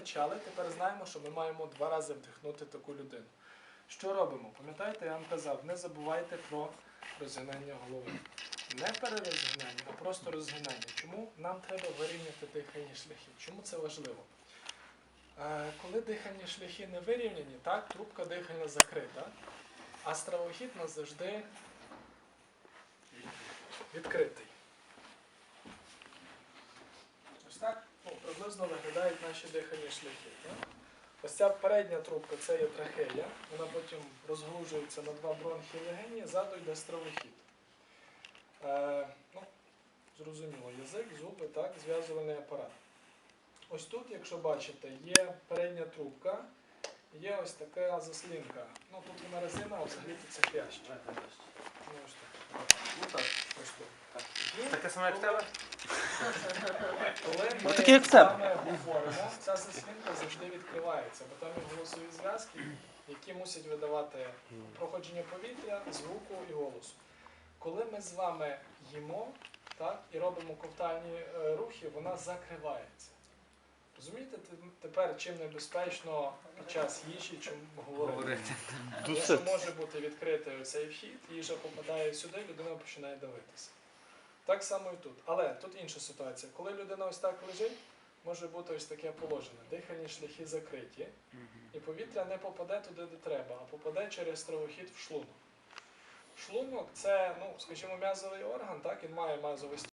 почали, тепер знаємо, що ми маємо два рази вдихнути таку людину. Що робимо? Пам'ятаєте, я вам казав, не забувайте про розгинання голови. Не перерозгинання, а просто розгинання. Чому нам треба вирівняти дихальні шляхи? Чому це важливо? Е, коли дихальні шляхи не вирівняні, так, трубка дихальна закрита, а стравохід у нас завжди відкритий. Ось так приблизно виглядають наші дихальні шляхи. Так? Ось ця передня трубка це є трахея, вона потім розглужується на два бронхи легені, ззаду йде стравохід. Е, ну, зрозуміло, язик, зуби, так, зв'язувальний апарат. Ось тут, якщо бачите, є передня трубка, є ось така заслінка. Ну тут вона резина, а взагалі це хрящ. Ну, ось тут. Ось тут. Таке саме як в тебе? Ми Ну, як в тебе. ця заслінка завжди відкривається, бо там є голосові зв'язки, які мусять видавати проходження повітря, звуку і голосу. Коли ми з вами їмо так, і робимо ковтальні е, рухи, вона закривається. Розумієте, те- тепер чим небезпечно під час їжі, чим говорити? Говорити. Тому що може бути відкритий оцей вхід, їжа попадає сюди, людина починає давитися. Так само і тут. Але тут інша ситуація. Коли людина ось так лежить, може бути ось таке положення. Дихальні шляхи закриті, і повітря не попаде туди, де треба, а попаде через стравохід в шлунок. Шлунок це, ну, скажімо, м'язовий орган, так, він має м'язовий